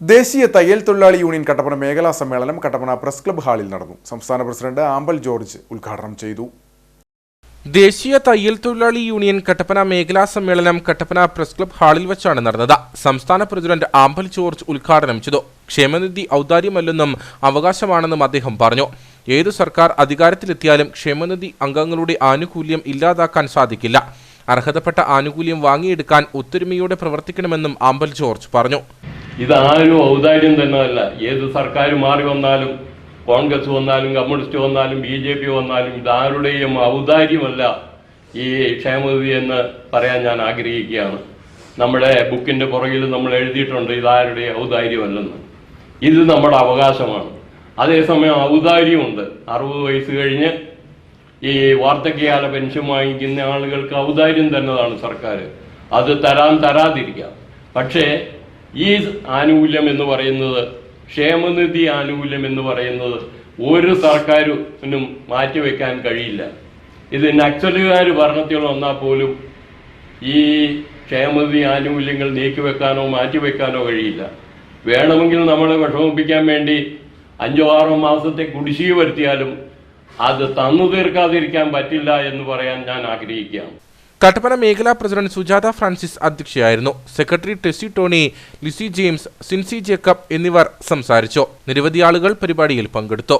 ദേശീയ തയ്യൽ തൊഴിലാളി യൂണിയൻ കട്ടപ്പന മേഖലാ സമ്മേളനം കട്ടപ്പന പ്രസ് ക്ലബ് ഹാളിൽ നടന്നു. സംസ്ഥാന പ്രസിഡന്റ് ആമ്പൽ ജോർജ് ഉദ്ഘാടനം ചെയ്തു. ദേശീയ തയ്യൽ തൊഴിലാളി യൂണിയൻ കട്ടപ്പന മേഖലാ സമ്മേളനം കട്ടപ്പന പ്രസ് ക്ലബ് ഹാളിൽ വെച്ചാണ് നടന്നത്. സംസ്ഥാന പ്രസിഡന്റ് ആമ്പൽ ജോർജ് ഉദ്ഘാടനം ചെയ്തു. ക്ഷേമനിധി ഔദാര്യമല്ലെന്നും അവകാശമാണെന്നും അദ്ദേഹം പറഞ്ഞു. ഏത് സർക്കാർ അധികാരത്തിലെത്തിയാലും ക്ഷേമനിധി അംഗങ്ങളുടെ ആനുകൂല്യം ഇല്ലാതാക്കാൻ സാധിക്കില്ല. അർഹതപ്പെട്ട ആനുകൂല്യം വാങ്ങിയെടുക്കാൻ ഒത്തൊരുമയോടെ പ്രവർത്തിക്കണമെന്നും ആമ്പൽ ജോർജ് പറഞ്ഞു. ഇതാരും ഔദാര്യം തന്നെ അല്ല ഏത് സർക്കാർ മാറി വന്നാലും കോൺഗ്രസ് വന്നാലും കമ്മ്യൂണിസ്റ്റ് വന്നാലും ബി ജെ പി വന്നാലും ഇതാരുടെയും ഔദാര്യമല്ല ഈ ക്ഷേമനിധി എന്ന് പറയാൻ ഞാൻ ആഗ്രഹിക്കുകയാണ്. നമ്മുടെ ബുക്കിന്റെ പുറകിൽ നമ്മൾ എഴുതിയിട്ടുണ്ട് ഇതാരുടെ ഔദാര്യമല്ലെന്ന്. ഇത് നമ്മുടെ അവകാശമാണ്. അതേസമയം ഔദാര്യമുണ്ട്. അറുപത് വയസ്സ് കഴിഞ്ഞ് ഈ വാർദ്ധക്യകാല പെൻഷൻ വാങ്ങിക്കുന്ന ആളുകൾക്ക് ഔദാര്യം തന്നതാണ് സർക്കാർ അത് തരാൻ തരാതിരിക്കാം. പക്ഷേ ഈ ആനുകൂല്യം എന്ന് പറയുന്നത് ക്ഷേമനിധി ആനുകൂല്യം എന്ന് പറയുന്നത് ഒരു സർക്കാരിനും മാറ്റിവെക്കാൻ കഴിയില്ല. ഇത് നക്സലുകാർ ഭരണത്തിൽ വന്നാൽ പോലും ഈ ക്ഷേമനിധി ആനുകൂല്യങ്ങൾ നീക്കിവെക്കാനോ മാറ്റിവെക്കാനോ കഴിയില്ല. വേണമെങ്കിൽ നമ്മളെ വിഷമിപ്പിക്കാൻ വേണ്ടി അഞ്ചോ ആറോ മാസത്തെ കുടിശ്ശിക വരുത്തിയാലും അത് തന്നു തീർക്കാതിരിക്കാൻ പറ്റില്ല എന്ന് പറയാൻ ഞാൻ ആഗ്രഹിക്കുകയാണ്. കട്ടപ്പന മേഖലാ president Sujatha Francis അധ്യക്ഷയായിരുന്നു. Secretary Tessy Tony Lizzy James Sincy Jacob എന്നിവർ സംസാരിച്ചു. നിരവധി ആളുകൾ പരിപാടിയിൽ പങ്കെടുത്തു.